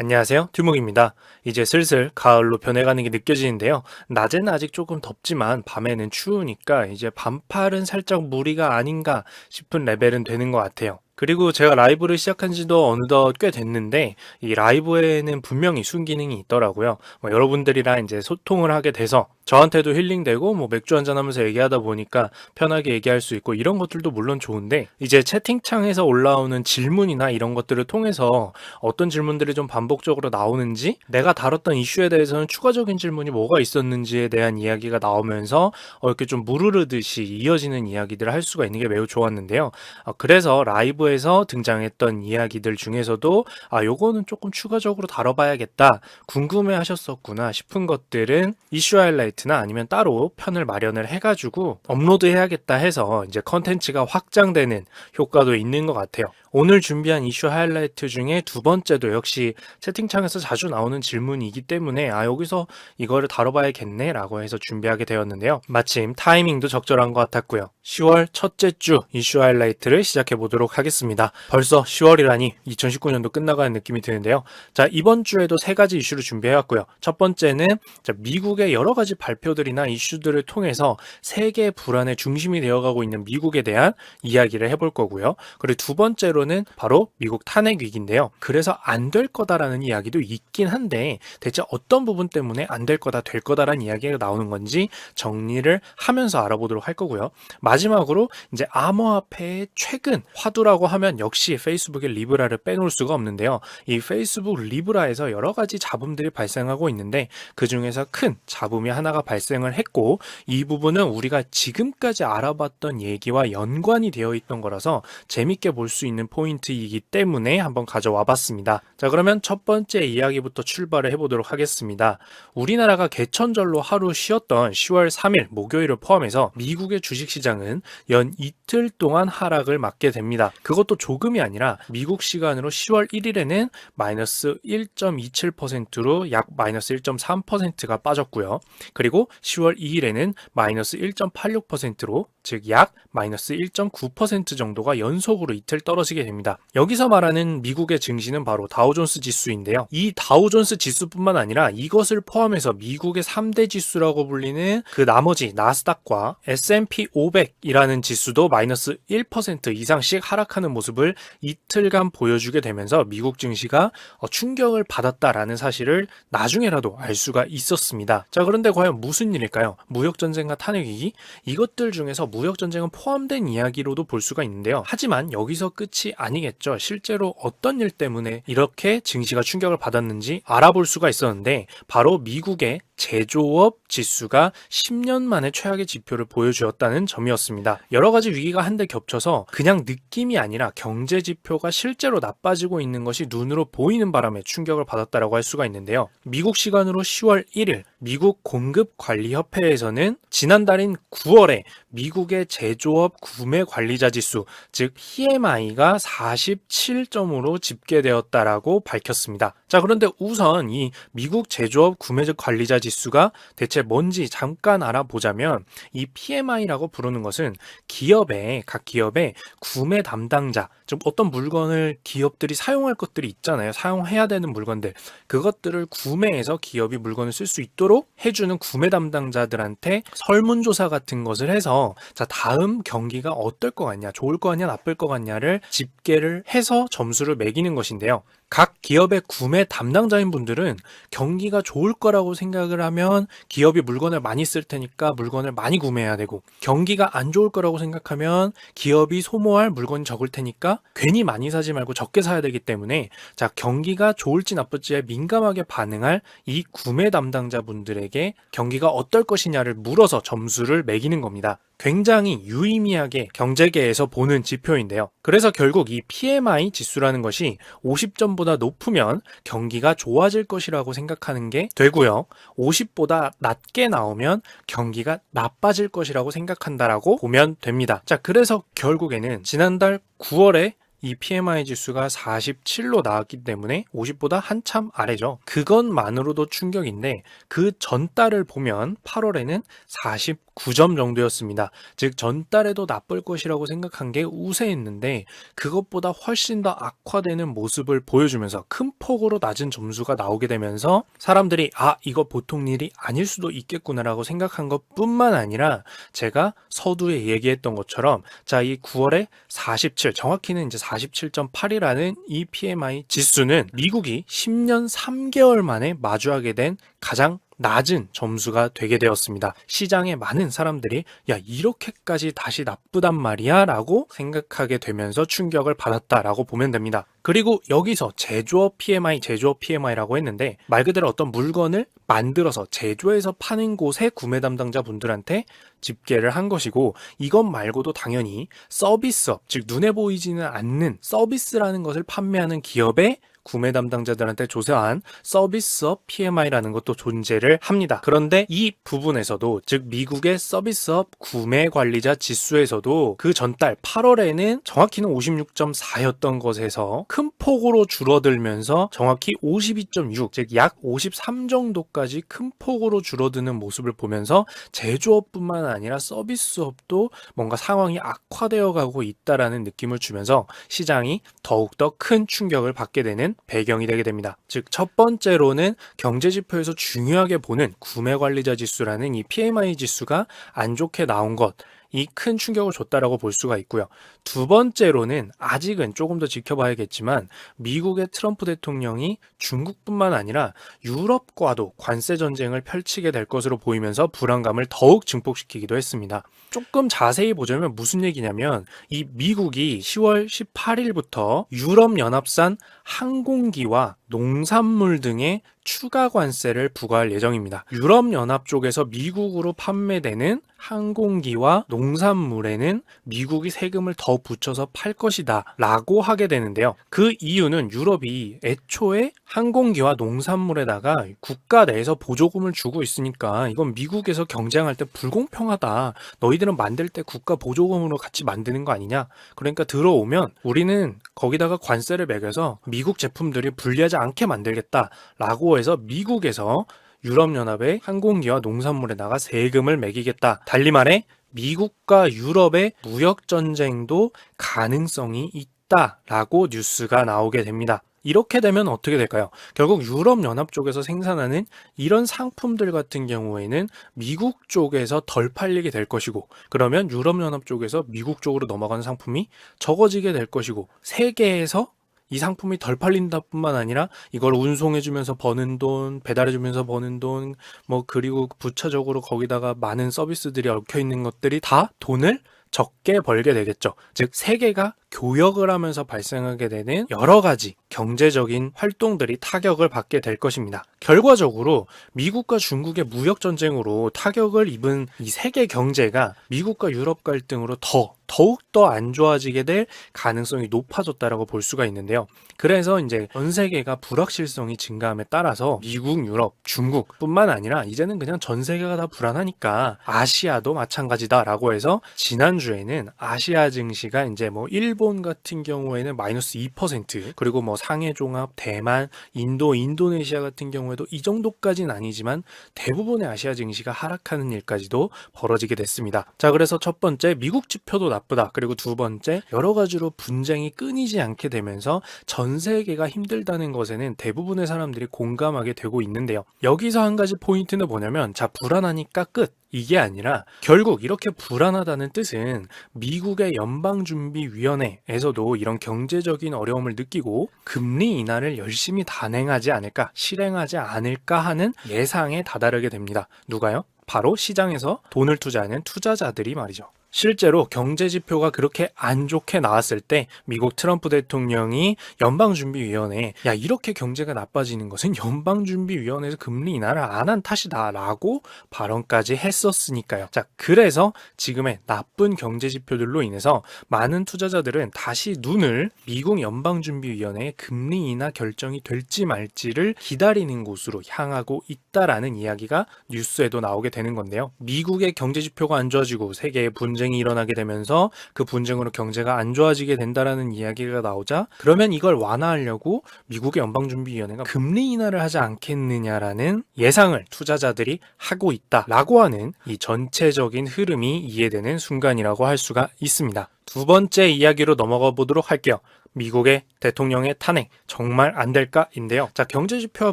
안녕하세요. 튜목입니다. 이제 슬슬 가을로 변해가는 게 느껴지는데요. 낮에는 아직 조금 덥지만 밤에는 추우니까 이제 반팔은 살짝 무리가 아닌가 싶은 레벨은 되는 것 같아요. 그리고 제가 라이브를 시작한 지도 어느덧 꽤 됐는데 이 라이브에는 분명히 순기능이 있더라고요. 뭐 여러분들이랑 이제 소통을 하게 돼서 저한테도 힐링되고 뭐 맥주 한잔 하면서 얘기하다 보니까 편하게 얘기할 수 있고 이런 것들도 물론 좋은데 이제 채팅창에서 올라오는 질문이나 이런 것들을 통해서 어떤 질문들이 좀 반복적으로 나오는지 내가 다뤘던 이슈에 대해서는 추가적인 질문이 뭐가 있었는지에 대한 이야기가 나오면서 어, 이렇게 좀 무르르듯이 이어지는 이야기들을 할 수가 있는 게 매우 좋았는데요. 어, 그래서 라이브에서 등장했던 이야기들 중에서도 아 요거는 조금 추가적으로 다뤄봐야겠다 궁금해 하셨었구나 싶은 것들은 이슈 하이라이트 나 아니면 따로 편을 마련을 해가지고 업로드 해야겠다 해서 이제 컨텐츠가 확장되는 효과도 있는 것 같아요. 오늘 준비한 이슈 하이라이트 중에 두 번째도 역시 채팅창에서 자주 나오는 질문이기 때문에 아 여기서 이거를 다뤄봐야겠네 라고 해서 준비하게 되었는데요. 마침 타이밍도 적절한 것 같았고요. 10월 첫째 주 이슈 하이라이트를 시작해 보도록 하겠습니다. 벌써 10월이라니 2019년도 끝나가는 느낌이 드는데요. 자 이번 주에도 세 가지 이슈를 준비해 왔고요. 첫 번째는 자, 미국의 여러 가지 발표들이나 이슈들을 통해서 세계 불안의 중심이 되어가고 있는 미국에 대한 이야기를 해볼 거고요. 그리고 두 번째로 는 바로 미국 탄핵 위기인데요. 그래서 안 될 거다라는 이야기도 있긴 한데 대체 어떤 부분 때문에 안 될 거다 될 거다라는 이야기가 나오는 건지 정리를 하면서 알아보도록 할 거고요. 마지막으로 이제 암호화폐의 최근 화두라고 하면 역시 페이스북의 리브라를 빼놓을 수가 없는데요. 이 페이스북 리브라에서 여러 가지 잡음들이 발생하고 있는데 그 중에서 큰 잡음이 하나가 발생을 했고 이 부분은 우리가 지금까지 알아봤던 얘기와 연관이 되어 있던 거라서 재밌게 볼 수 있는 포인트이기 때문에 한번 가져와 봤습니다. 자, 그러면 첫 번째 이야기부터 출발을 해보도록 하겠습니다. 우리나라가 개천절로 하루 쉬었던 10월 3일 목요일을 포함해서 미국의 주식시장은 연 이틀 동안 하락을 맞게 됩니다. 그것도 조금이 아니라 미국 시간으로 10월 1일에는 마이너스 1.27%로 약 마이너스 1.3%가 빠졌고요. 그리고 10월 2일에는 마이너스 1.86%로 즉 약 마이너스 1.9% 정도가 연속으로 이틀 떨어지게 됩니다. 여기서 말하는 미국의 증시는 바로 다우존스 지수인데요. 이 다우존스 지수뿐만 아니라 이것을 포함해서 미국의 3대 지수라고 불리는 그 나머지 나스닥과 S&P 500이라는 지수도 마이너스 1% 이상씩 하락하는 모습을 이틀간 보여주게 되면서 미국 증시가 어, 충격을 받았다라는 사실을 나중에라도 알 수가 있었습니다. 자, 그런데 과연 무슨 일일까요? 무역전쟁과 탄핵위기? 이것들 중에서 무역전쟁은 포함된 이야기로도 볼 수가 있는데요. 하지만 여기서 끝이 아니겠죠. 실제로 어떤 일 때문에 이렇게 증시가 충격을 받았는지 알아볼 수가 있었는데 바로 미국의 제조업 지수가 10년 만에 최악의 지표를 보여주었다는 점이었습니다. 여러 가지 위기가 한데 겹쳐서 그냥 느낌이 아니라 경제 지표가 실제로 나빠지고 있는 것이 눈으로 보이는 바람에 충격을 받았다라고 할 수가 있는데요. 미국 시간으로 10월 1일 미국 공급관리협회에서는 지난달인 9월에 미국의 제조업 구매 관리자 지수, 즉 PMI가 47점으로 집계되었다라고 밝혔습니다. 자, 그런데 우선 이 미국 제조업 구매 관리자 지수가 대체 뭔지 잠깐 알아보자면 이 PMI라고 부르는 것은 기업의 각 기업의 구매 담당자, 즉 어떤 물건을 기업들이 사용할 것들이 있잖아요. 사용해야 되는 물건들. 그것들을 구매해서 기업이 물건을 쓸 수 있도록 해주는 구매 담당자들한테 설문조사 같은 것을 해서 자, 다음 경기가 어떨 것 같냐, 좋을 것 같냐, 나쁠 것 같냐를 집계를 해서 점수를 매기는 것인데요. 각 기업의 구매 담당자인 분들은 경기가 좋을 거라고 생각을 하면 기업이 물건을 많이 쓸 테니까 물건을 많이 구매해야 되고 경기가 안 좋을 거라고 생각하면 기업이 소모할 물건이 적을 테니까 괜히 많이 사지 말고 적게 사야 되기 때문에 자 경기가 좋을지 나쁠지에 민감하게 반응할 이 구매 담당자분들에게 경기가 어떨 것이냐를 물어서 점수를 매기는 겁니다. 굉장히 유의미하게 경제계에서 보는 지표인데요. 그래서 결국 이 PMI 지수라는 것이 50점보다 높으면 경기가 좋아질 것이라고 생각하는 게 되고요. 50보다 낮게 나오면 경기가 나빠질 것이라고 생각한다라고 보면 됩니다. 자, 그래서 결국에는 지난달 9월에 이 PMI 지수가 47로 나왔기 때문에 50보다 한참 아래죠. 그것만으로도 충격인데 그 전달을 보면 8월에는 49점 정도였습니다. 즉 전달에도 나쁠 것이라고 생각한 게 우세했는데 그것보다 훨씬 더 악화되는 모습을 보여주면서 큰 폭으로 낮은 점수가 나오게 되면서 사람들이 아 이거 보통 일이 아닐 수도 있겠구나라고 생각한 것뿐만 아니라 제가 서두에 얘기했던 것처럼 자 이 9월에 47 정확히는 이제 47.8이라는 이 PMI 지수는 미국이 10년 3개월 만에 마주하게 된 가장 낮은 점수가 되게 되었습니다. 시장에 많은 사람들이 야 이렇게까지 다시 나쁘단 말이야 라고 생각하게 되면서 충격을 받았다라고 보면 됩니다. 그리고 여기서 제조업 PMI, 제조업 PMI라고 했는데 말 그대로 어떤 물건을 만들어서 제조해서 파는 곳의 구매 담당자 분들한테 집계를 한 것이고 이것 말고도 당연히 서비스업, 즉 눈에 보이지는 않는 서비스라는 것을 판매하는 기업의 구매 담당자들한테 조사한 서비스업 PMI라는 것도 존재를 합니다. 그런데 이 부분에서도 즉 미국의 서비스업 구매 관리자 지수에서도 그 전달 8월에는 정확히는 56.4였던 것에서 큰 폭으로 줄어들면서 정확히 52.6, 즉 약 53 정도까지 큰 폭으로 줄어드는 모습을 보면서 제조업뿐만 아니라 서비스업도 뭔가 상황이 악화되어 가고 있다라는 느낌을 주면서 시장이 더욱더 큰 충격을 받게 되는 배경이 되게 됩니다. 즉, 첫 번째로는 경제 지표에서 중요하게 보는 구매 관리자 지수라는 이 PMI 지수가 안 좋게 나온 것. 이 큰 충격을 줬다라고 볼 수가 있고요. 두 번째로는 아직은 조금 더 지켜봐야겠지만 미국의 트럼프 대통령이 중국뿐만 아니라 유럽과도 관세 전쟁을 펼치게 될 것으로 보이면서 불안감을 더욱 증폭시키기도 했습니다. 조금 자세히 보자면 무슨 얘기냐면 이 미국이 10월 18일부터 유럽 연합산 항공기와 농산물 등의 추가 관세를 부과할 예정입니다. 유럽 연합 쪽에서 미국으로 판매되는 항공기와 농산물에는 미국이 세금을 더 붙여서 팔 것이다 라고 하게 되는데요. 그 이유는 유럽이 애초에 항공기와 농산물에다가 국가 내에서 보조금을 주고 있으니까 이건 미국에서 경쟁할 때 불공평하다. 너희들은 만들 때 국가 보조금으로 같이 만드는 거 아니냐? 그러니까 들어오면 우리는 거기다가 관세를 매겨서 미국 제품들이 불리하지 않게 만들겠다라고 해서 미국에서 유럽연합의 항공기와 농산물에다가 세금을 매기겠다. 달리 말해 미국과 유럽의 무역 전쟁도 가능성이 있다라고 뉴스가 나오게 됩니다. 이렇게 되면 어떻게 될까요? 결국 유럽연합 쪽에서 생산하는 이런 상품들 같은 경우에는 미국 쪽에서 덜 팔리게 될 것이고, 그러면 유럽연합 쪽에서 미국 쪽으로 넘어가는 상품이 적어지게 될 것이고, 세계에서 이 상품이 덜 팔린다 뿐만 아니라 이걸 운송해주면서 버는 돈, 배달해주면서 버는 돈, 뭐, 그리고 부차적으로 거기다가 많은 서비스들이 얽혀 있는 것들이 다 돈을 적게 벌게 되겠죠. 즉, 세계가 교역을 하면서 발생하게 되는 여러 가지 경제적인 활동들이 타격을 받게 될 것입니다. 결과적으로 미국과 중국의 무역 전쟁으로 타격을 입은 이 세계 경제가 미국과 유럽 갈등으로 더 더욱더 안 좋아지게 될 가능성이 높아졌다라고 볼 수가 있는데요. 그래서 이제 전 세계가 불확실성이 증가함에 따라서 미국, 유럽, 중국뿐만 아니라 이제는 그냥 전 세계가 다 불안하니까 아시아도 마찬가지다라고 해서 지난주에는 아시아 증시가 이제 뭐 일본 같은 경우에는 마이너스 2% 그리고 뭐 상해 종합, 대만, 인도, 인도네시아 같은 경우에도 이 정도까지는 아니지만 대부분의 아시아 증시가 하락하는 일까지도 벌어지게 됐습니다. 자, 그래서 첫 번째 미국 지표도 나쁘다. 그리고 두 번째 여러 가지로 분쟁이 끊이지 않게 되면서 전 세계가 힘들다는 것에는 대부분의 사람들이 공감하게 되고 있는데요. 여기서 한 가지 포인트는 뭐냐면 자 불안하니까 끝. 이게 아니라 결국 이렇게 불안하다는 뜻은 미국의 연방준비위원회에서도 이런 경제적인 어려움을 느끼고 금리 인하를 열심히 단행하지 않을까, 실행하지 않을까 하는 예상에 다다르게 됩니다. 누가요? 바로 시장에서 돈을 투자하는 투자자들이 말이죠. 실제로 경제 지표가 그렇게 안 좋게 나왔을 때 미국 트럼프 대통령이 연방준비위원회에 야 이렇게 경제가 나빠지는 것은 연방준비위원회에서 금리 인하를 안 한 탓이다라고 발언까지 했었으니까요. 자 그래서 지금의 나쁜 경제 지표들로 인해서 많은 투자자들은 다시 눈을 미국 연방준비위원회의 금리 인하 결정이 될지 말지를 기다리는 곳으로 향하고 있다라는 이야기가 뉴스에도 나오게 되는 건데요. 미국의 경제 지표가 안 좋아지고 세계의 분 분쟁이 일어나게 되면서 그 분쟁으로 경제가 안 좋아지게 된다라는 이야기가 나오자 그러면 이걸 완화하려고 미국의 연방준비위원회가 금리 인하를 하지 않겠느냐라는 예상을 투자자들이 하고 있다라고 하는 이 전체적인 흐름이 이해되는 순간이라고 할 수가 있습니다. 두 번째 이야기로 넘어가 보도록 할게요. 미국의 대통령의 탄핵 정말 안 될까인데요. 자 경제 지표와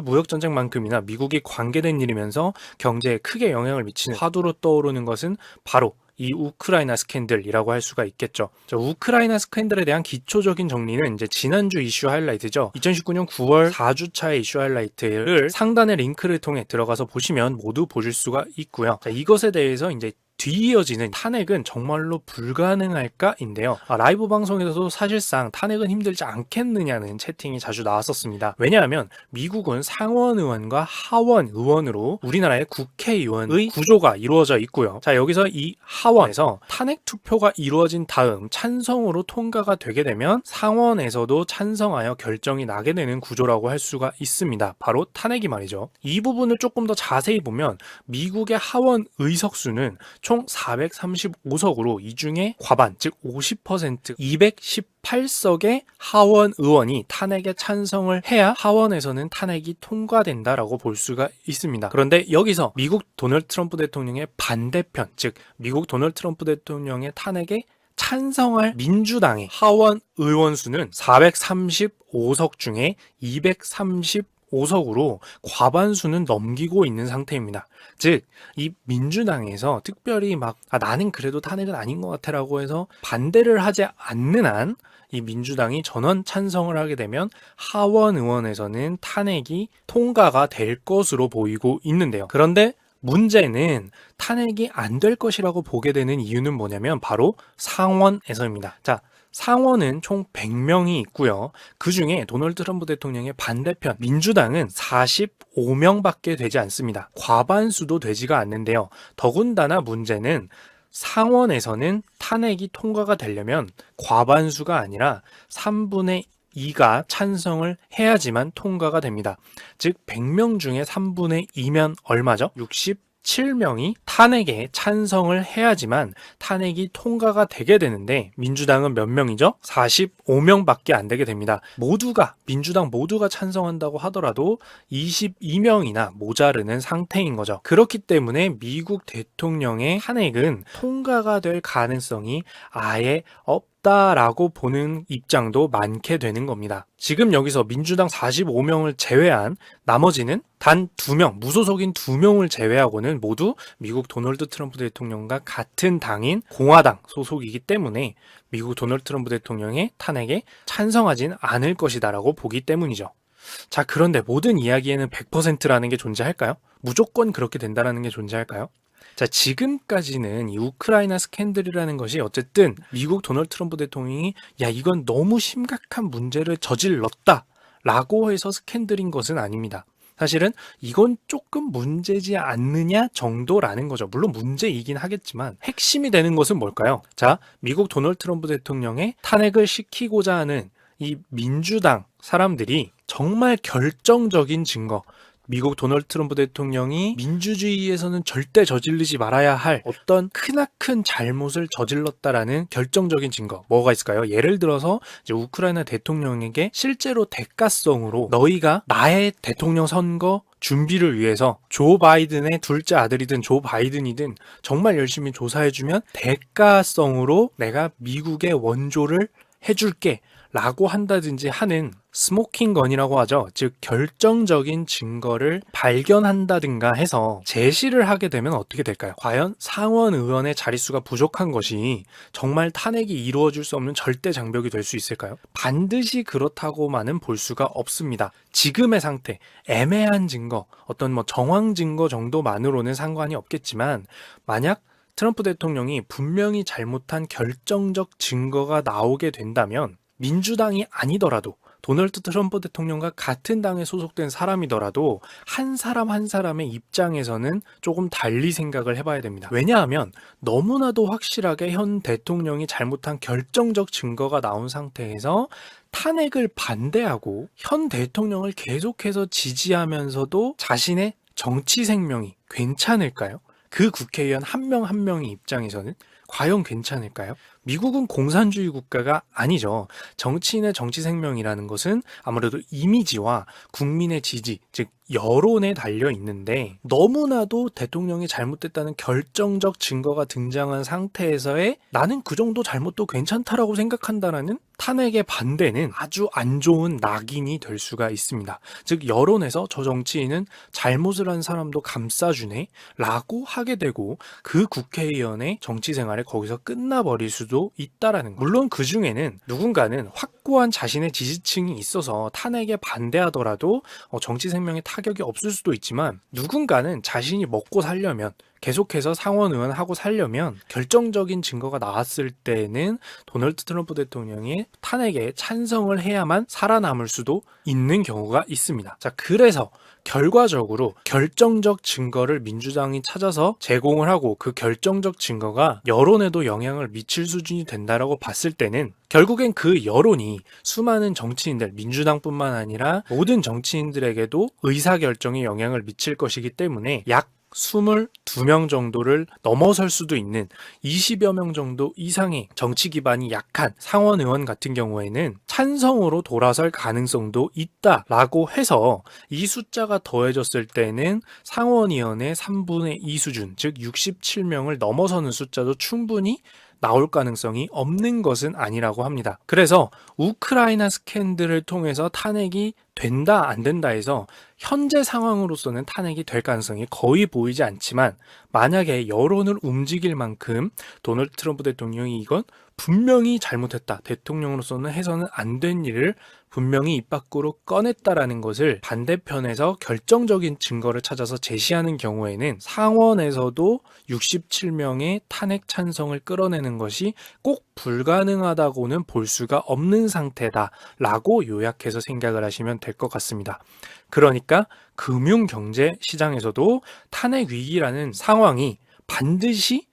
무역 전쟁만큼이나 미국이 관계된 일이면서 경제에 크게 영향을 미치는 화두로 떠오르는 것은 바로 이 우크라이나 스캔들이라고 할 수가 있겠죠. 자, 우크라이나 스캔들에 대한 기초적인 정리는 이제 지난주 이슈 하이라이트죠. 2019년 9월 4주차의 이슈 하이라이트를 상단의 링크를 통해 들어가서 보시면 모두 보실 수가 있고요. 자, 이것에 대해서 이제 뒤이어지는 탄핵은 정말로 불가능할까인데요. 아, 라이브 방송에서도 사실상 탄핵은 힘들지 않겠느냐는 채팅이 자주 나왔었습니다. 왜냐하면 미국은 상원 의원과 하원 의원으로 우리나라의 국회의원의 구조가 이루어져 있고요. 자 여기서 이 하원에서 탄핵 투표가 이루어진 다음 찬성으로 통과가 되게 되면 상원에서도 찬성하여 결정이 나게 되는 구조라고 할 수가 있습니다. 바로 탄핵이 말이죠. 이 부분을 조금 더 자세히 보면 미국의 하원 의석수는 총 435석으로 이 중에 과반, 즉 50% 218석의 하원 의원이 탄핵에 찬성을 해야 하원에서는 탄핵이 통과된다라고 볼 수가 있습니다. 그런데 여기서 미국 도널드 트럼프 대통령의 반대편, 즉 미국 도널드 트럼프 대통령의 탄핵에 찬성할 민주당의 하원 의원 수는 435석 중에 235석으로 과반수는 넘기고 있는 상태입니다. 즉, 이 민주당에서 특별히 막, 아, 나는 그래도 탄핵은 아닌 것 같아 라고 해서 반대를 하지 않는 한, 이 민주당이 전원 찬성을 하게 되면 하원 의원에서는 탄핵이 통과가 될 것으로 보이고 있는데요. 그런데 문제는 탄핵이 안 될 것이라고 보게 되는 이유는 뭐냐면 바로 상원에서입니다. 자, 상원은 총 100명이 있고요. 그 중에 도널드 트럼프 대통령의 반대편 민주당은 45명밖에 되지 않습니다. 과반수도 되지가 않는데요. 더군다나 문제는 상원에서는 탄핵이 통과가 되려면 과반수가 아니라 3분의 2가 찬성을 해야지만 통과가 됩니다. 즉 100명 중에 3분의 2면 얼마죠? 67명이 탄핵에 찬성을 해야지만 탄핵이 통과가 되게 되는데 민주당은 몇 명이죠? 45명밖에 안 되게 됩니다. 모두가 민주당 모두가 찬성한다고 하더라도 22명이나 모자르는 상태인 거죠. 그렇기 때문에 미국 대통령의 탄핵은 통과가 될 가능성이 아예 없 라고 보는 입장도 많게 되는 겁니다. 지금 여기서 민주당 45명을 제외한 나머지는 단 2명, 무소속인 2명을 제외하고는 모두 미국 도널드 트럼프 대통령과 같은 당인 공화당 소속이기 때문에 미국 도널드 트럼프 대통령의 탄핵에 찬성하진 않을 것이다라고 보기 때문이죠. 자, 그런데 모든 이야기에는 100%라는 게 존재할까요? 무조건 그렇게 된다라는 게 존재할까요? 자, 지금까지는 이 우크라이나 스캔들이라는 것이 어쨌든 미국 도널드 트럼프 대통령이 야, 이건 너무 심각한 문제를 저질렀다. 라고 해서 스캔들인 것은 아닙니다. 사실은 이건 조금 문제지 않느냐 정도라는 거죠. 물론 문제이긴 하겠지만 핵심이 되는 것은 뭘까요? 자, 미국 도널드 트럼프 대통령의 탄핵을 시키고자 하는 이 민주당 사람들이 정말 결정적인 증거, 미국 도널드 트럼프 대통령이 민주주의에서는 절대 저질르지 말아야 할 어떤 크나큰 잘못을 저질렀다라는 결정적인 증거 뭐가 있을까요? 예를 들어서 이제 우크라이나 대통령에게 실제로 대가성으로 너희가 나의 대통령 선거 준비를 위해서 조 바이든의 둘째 아들이든 조 바이든이든 정말 열심히 조사해주면 대가성으로 내가 미국의 원조를 해줄게 라고 한다든지 하는 스모킹 건이라고 하죠. 즉 결정적인 증거를 발견한다든가 해서 제시를 하게 되면 어떻게 될까요? 과연 상원 의원의 자릿수가 부족한 것이 정말 탄핵이 이루어질 수 없는 절대 장벽이 될 수 있을까요? 반드시 그렇다고만은 볼 수가 없습니다. 지금의 상태, 애매한 증거, 어떤 뭐 정황 증거 정도만으로는 상관이 없겠지만 만약 트럼프 대통령이 분명히 잘못한 결정적 증거가 나오게 된다면 민주당이 아니더라도 도널드 트럼프 대통령과 같은 당에 소속된 사람이더라도 한 사람 한 사람의 입장에서는 조금 달리 생각을 해봐야 됩니다. 왜냐하면 너무나도 확실하게 현 대통령이 잘못한 결정적 증거가 나온 상태에서 탄핵을 반대하고 현 대통령을 계속해서 지지하면서도 자신의 정치 생명이 괜찮을까요? 그 국회의원 한 명한 명의 입장에서는 과연 괜찮을까요? 미국은 공산주의 국가가 아니죠. 정치인의 정치 생명이라는 것은 아무래도 이미지와 국민의 지지, 즉 여론에 달려 있는데 너무나도 대통령이 잘못됐다는 결정적 증거가 등장한 상태에서의 나는 그 정도 잘못도 괜찮다라고 생각한다라는 탄핵의 반대는 아주 안 좋은 낙인이 될 수가 있습니다. 즉 여론에서 저 정치인은 잘못을 한 사람도 감싸주네 라고 하게 되고 그 국회의원의 정치 생활에 거기서 끝나버릴 수도 있다라는 거. 물론 그 중에는 누군가는 확 고한 자신의 지지층이 있어서 탄핵에 반대하더라도 어, 정치 생명에 타격이 없을 수도 있지만 누군가는 자신이 먹고 살려면 계속해서 상원 의원하고 살려면 결정적인 증거가 나왔을 때는 도널드 트럼프 대통령이 탄핵에 찬성을 해야만 살아남을 수도 있는 경우가 있습니다. 자, 그래서 결과적으로 결정적 증거를 민주당이 찾아서 제공을 하고 그 결정적 증거가 여론에도 영향을 미칠 수준이 된다라고 봤을 때는 결국엔 그 여론이 수많은 정치인들, 민주당뿐만 아니라 모든 정치인들에게도 의사결정에 영향을 미칠 것이기 때문에 약 22명 정도를 넘어설 수도 있는 20여 명 정도 이상의 정치 기반이 약한 상원 의원 같은 경우에는 찬성으로 돌아설 가능성도 있다라고 해서 이 숫자가 더해졌을 때는 상원의원의 3분의 2 수준, 즉 67명을 넘어서는 숫자도 충분히 나올 가능성이 없는 것은 아니라고 합니다. 그래서 우크라이나 스캔들을 통해서 탄핵이 된다 안 된다 해서 현재 상황으로서는 탄핵이 될 가능성이 거의 보이지 않지만 만약에 여론을 움직일 만큼 도널드 트럼프 대통령이 이건 분명히 잘못했다. 대통령으로서는 해서는 안 된 일을 분명히 입 밖으로 꺼냈다라는 것을 반대편에서 결정적인 증거를 찾아서 제시하는 경우에는 상원에서도 67명의 탄핵 찬성을 끌어내는 것이 꼭 불가능하다고는 볼 수가 없는 상태다라고 요약해서 생각을 하시면 될 것 같습니다. 그러니까 금융 경제 시장에서도 탄핵 위기라는 상황이 반드시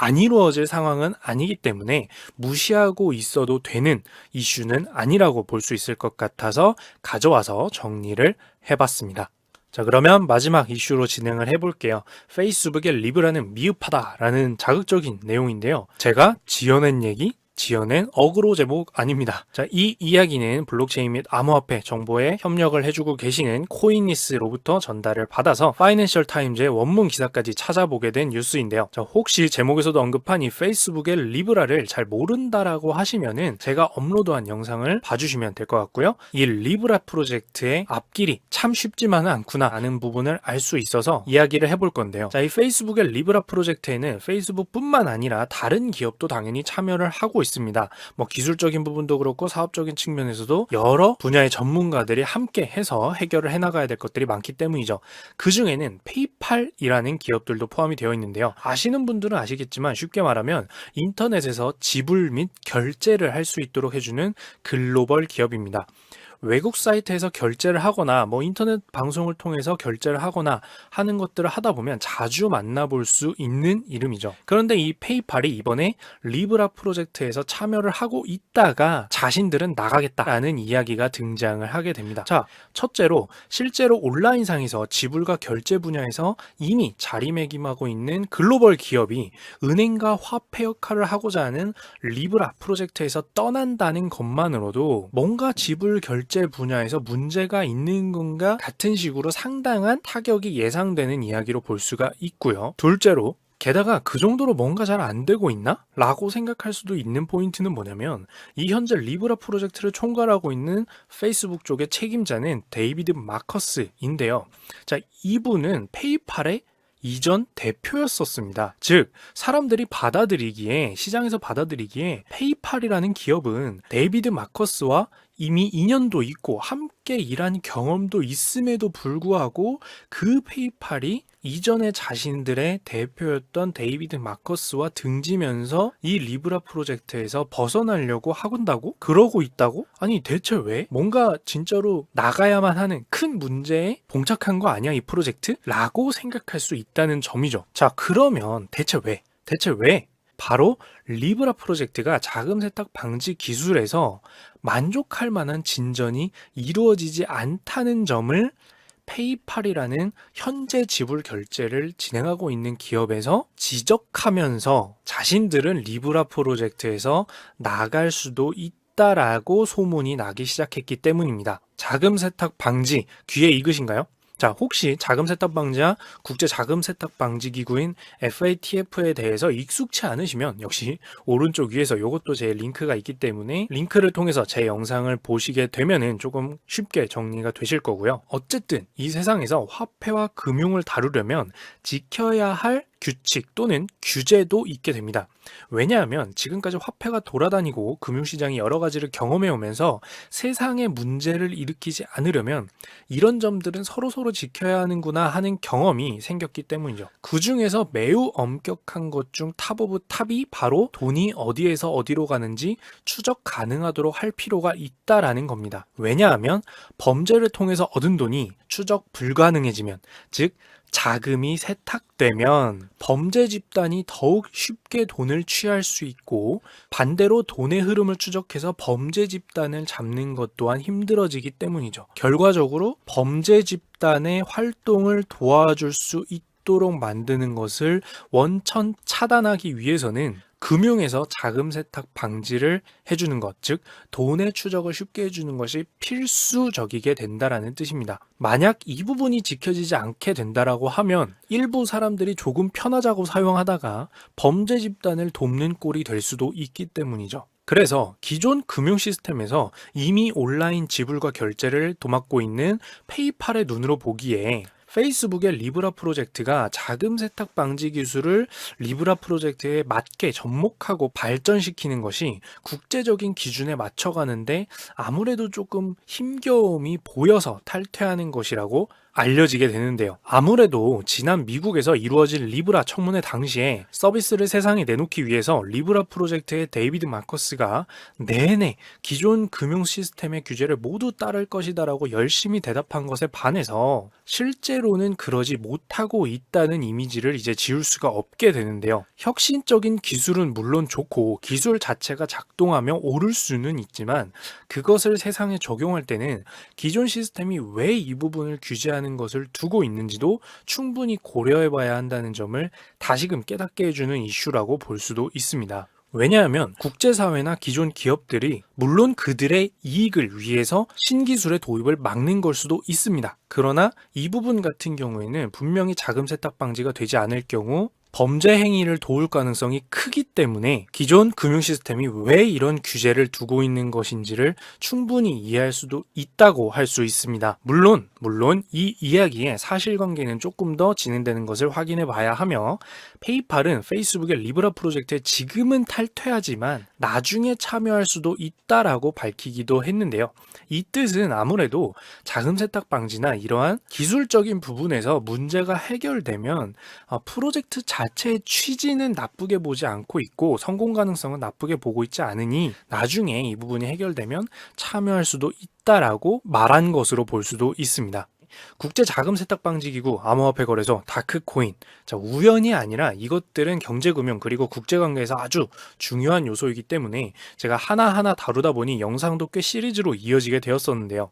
안 이루어질 상황은 아니기 때문에 무시하고 있어도 되는 이슈는 아니라고 볼 수 있을 것 같아서 가져와서 정리를 해봤습니다. 자, 그러면 마지막 이슈로 진행을 해볼게요. 페이스북의 리브라는 미흡하다라는 자극적인 내용인데요. 제가 지어낸 얘기 지어낸 어그로 제목 아닙니다. 자, 이 이야기는 블록체인 및 암호화폐 정보에 협력을 해주고 계시는 코인니스로부터 전달을 받아서 파이낸셜 타임즈의 원문 기사까지 찾아보게 된 뉴스인데요. 자, 혹시 제목에서도 언급한 이 페이스북의 리브라를 잘 모른다라고 하시면은 제가 업로드한 영상을 봐주시면 될 것 같고요. 이 리브라 프로젝트의 앞길이 참 쉽지만은 않구나 하는 부분을 알 수 있어서 이야기를 해볼 건데요. 자, 이 페이스북의 리브라 프로젝트에는 페이스북뿐만 아니라 다른 기업도 당연히 참여를 하고 있습니다. 있습니다. 뭐 기술적인 부분도 그렇고 사업적인 측면에서도 여러 분야의 전문가들이 함께 해서 해결을 해나가야 될 것들이 많기 때문이죠. 그 중에는 페이팔이라는 기업들도 포함이 되어 있는데요. 아시는 분들은 아시겠지만 쉽게 말하면 인터넷에서 지불 및 결제를 할 수 있도록 해주는 글로벌 기업입니다. 외국 사이트에서 결제를 하거나 뭐 인터넷 방송을 통해서 결제를 하거나 하는 것들을 하다 보면 자주 만나볼 수 있는 이름이죠. 그런데 이 페이팔이 이번에 리브라 프로젝트에서 참여를 하고 있다가 자신들은 나가겠다라는 이야기가 등장을 하게 됩니다. 자, 첫째로 실제로 온라인상에서 지불과 결제 분야에서 이미 자리매김하고 있는 글로벌 기업이 은행과 화폐 역할을 하고자 하는 리브라 프로젝트에서 떠난다는 것만으로도 뭔가 지불 결제 결제 분야에서 문제가 있는 건가 같은 식으로 상당한 타격이 예상되는 이야기로 볼 수가 있고요. 둘째로 게다가 그 정도로 뭔가 잘 안 되고 있나? 라고 생각할 수도 있는 포인트는 뭐냐면 이 현재 리브라 프로젝트를 총괄하고 있는 페이스북 쪽의 책임자는 데이비드 마커스인데요. 자, 이분은 페이팔의 이전 대표였었습니다. 즉, 사람들이 받아들이기에, 시장에서 받아들이기에 페이팔이라는 기업은 데이비드 마커스와 이미 인연도 있고 함께 일한 경험도 있음에도 불구하고 그 페이팔이 이전에 자신들의 대표였던 데이비드 마커스와 등지면서 이 리브라 프로젝트에서 벗어나려고 하곤다고? 그러고 있다고? 아니 대체 왜? 뭔가 진짜로 나가야만 하는 큰 문제에 봉착한 거 아니야 이 프로젝트? 라고 생각할 수 있다는 점이죠. 자 그러면 대체 왜? 대체 왜? 바로 리브라 프로젝트가 자금 세탁 방지 기술에서 만족할 만한 진전이 이루어지지 않다는 점을 페이팔이라는 현재 지불 결제를 진행하고 있는 기업에서 지적하면서 자신들은 리브라 프로젝트에서 나갈 수도 있다라고 소문이 나기 시작했기 때문입니다. 자금 세탁 방지 귀에 익으신가요? 자, 혹시 자금 세탁 방지와 국제 자금 세탁 방지 기구인 FATF에 대해서 익숙치 않으시면 역시 오른쪽 위에서 이것도 제 링크가 있기 때문에 링크를 통해서 제 영상을 보시게 되면은 조금 쉽게 정리가 되실 거고요. 어쨌든 이 세상에서 화폐와 금융을 다루려면 지켜야 할 규칙 또는 규제도 있게 됩니다. 왜냐하면 지금까지 화폐가 돌아다니고 금융시장이 여러 가지를 경험해 오면서 세상에 문제를 일으키지 않으려면 이런 점들은 서로서로 지켜야 하는구나 하는 경험이 생겼기 때문이죠. 그 중에서 매우 엄격한 것 중 탑 오브 탑이 바로 돈이 어디에서 어디로 가는지 추적 가능하도록 할 필요가 있다라는 겁니다. 왜냐하면 범죄를 통해서 얻은 돈이 추적 불가능해지면 즉 자금이 세탁되면 범죄 집단이 더욱 쉽게 돈을 취할 수 있고 반대로 돈의 흐름을 추적해서 범죄 집단을 잡는 것 또한 힘들어지기 때문이죠. 결과적으로 범죄 집단의 활동을 도와줄 수 있도록 만드는 것을 원천 차단하기 위해서는 금융에서 자금 세탁 방지를 해주는 것, 즉 돈의 추적을 쉽게 해주는 것이 필수적이게 된다라는 뜻입니다. 만약 이 부분이 지켜지지 않게 된다라고 하면 일부 사람들이 조금 편하자고 사용하다가 범죄 집단을 돕는 꼴이 될 수도 있기 때문이죠. 그래서 기존 금융 시스템에서 이미 온라인 지불과 결제를 도맡고 있는 페이팔의 눈으로 보기에 페이스북의 리브라 프로젝트가 자금 세탁 방지 기술을 리브라 프로젝트에 맞게 접목하고 발전시키는 것이 국제적인 기준에 맞춰가는데 아무래도 조금 힘겨움이 보여서 탈퇴하는 것이라고 알려지게 되는데요. 아무래도 지난 미국에서 이루어진 리브라 청문회 당시에 서비스를 세상에 내놓기 위해서 리브라 프로젝트의 데이비드 마커스가 내내 기존 금융 시스템의 규제를 모두 따를 것이다라고 열심히 대답한 것에 반해서 실제로는 그러지 못하고 있다는 이미지를 이제 지울 수가 없게 되는데요. 혁신적인 기술은 물론 좋고 기술 자체가 작동하며 오를 수는 있지만 그것을 세상에 적용할 때는 기존 시스템이 왜 이 부분을 규제하는 것을 두고 있는지도 충분히 고려해 봐야 한다는 점을 다시금 깨닫게 해주는 이슈라고 볼 수도 있습니다. 왜냐하면 국제사회나 기존 기업들이 물론 그들의 이익을 위해서 신기술의 도입을 막는 걸 수도 있습니다. 그러나 이 부분 같은 경우에는 분명히 자금 세탁 방지가 되지 않을 경우 범죄 행위를 도울 가능성이 크기 때문에 기존 금융 시스템이 왜 이런 규제를 두고 있는 것인지를 충분히 이해할 수도 있다고 할 수 있습니다. 물론, 물론 이 이야기의 사실관계는 조금 더 진행되는 것을 확인해 봐야 하며 페이팔은 페이스북의 리브라 프로젝트에 지금은 탈퇴하지만 나중에 참여할 수도 있다라고 밝히기도 했는데요. 이 뜻은 아무래도 자금 세탁 방지나 이러한 기술적인 부분에서 문제가 해결되면 어, 프로젝트 자 체의 취지는 나쁘게 보지 않고 있고 성공 가능성은 나쁘게 보고 있지 않으니 나중에 이 부분이 해결되면 참여할 수도 있다라고 말한 것으로 볼 수도 있습니다. 국제 자금 세탁 방지 기구, 암호화폐 거래소, 다크 코인. 자, 우연이 아니라 이것들은 경제 금융 그리고 국제 관계에서 아주 중요한 요소이기 때문에 제가 하나하나 다루다 보니 영상도 꽤 시리즈로 이어지게 되었었는데요.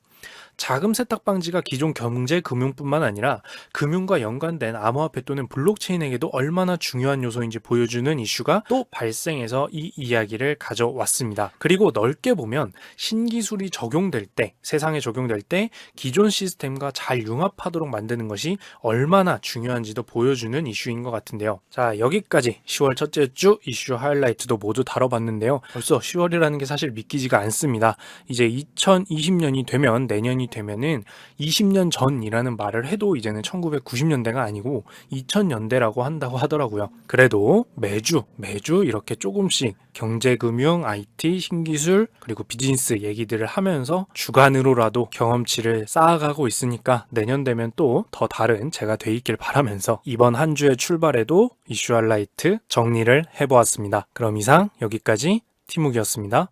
자금 세탁 방지가 기존 경제 금융뿐만 아니라 금융과 연관된 암호화폐 또는 블록체인에게도 얼마나 중요한 요소인지 보여주는 이슈가 또 발생해서 이 이야기를 가져왔습니다. 그리고 넓게 보면 신기술이 적용될 때, 세상에 적용될 때 기존 시스템과 잘 융합하도록 만드는 것이 얼마나 중요한지도 보여주는 이슈인 것 같은데요. 자, 여기까지 10월 첫째 주 이슈 하이라이트도 모두 다뤄봤는데요. 벌써 10월이라는 게 사실 믿기지가 않습니다. 이제 2020년이 되면 내 년이 되면은 20년 전이라는 말을 해도 이제는 1990년대가 아니고 2000년대라고 한다고 하더라고요. 그래도 매주 매주 이렇게 조금씩 경제 금융, IT, 신기술 그리고 비즈니스 얘기들을 하면서 주간으로라도 경험치를 쌓아가고 있으니까 내년 되면 또 더 다른 제가 돼 있길 바라면서 이번 한 주의 출발에도 이슈 할라이트 정리를 해보았습니다. 그럼 이상 여기까지 티묵이었습니다.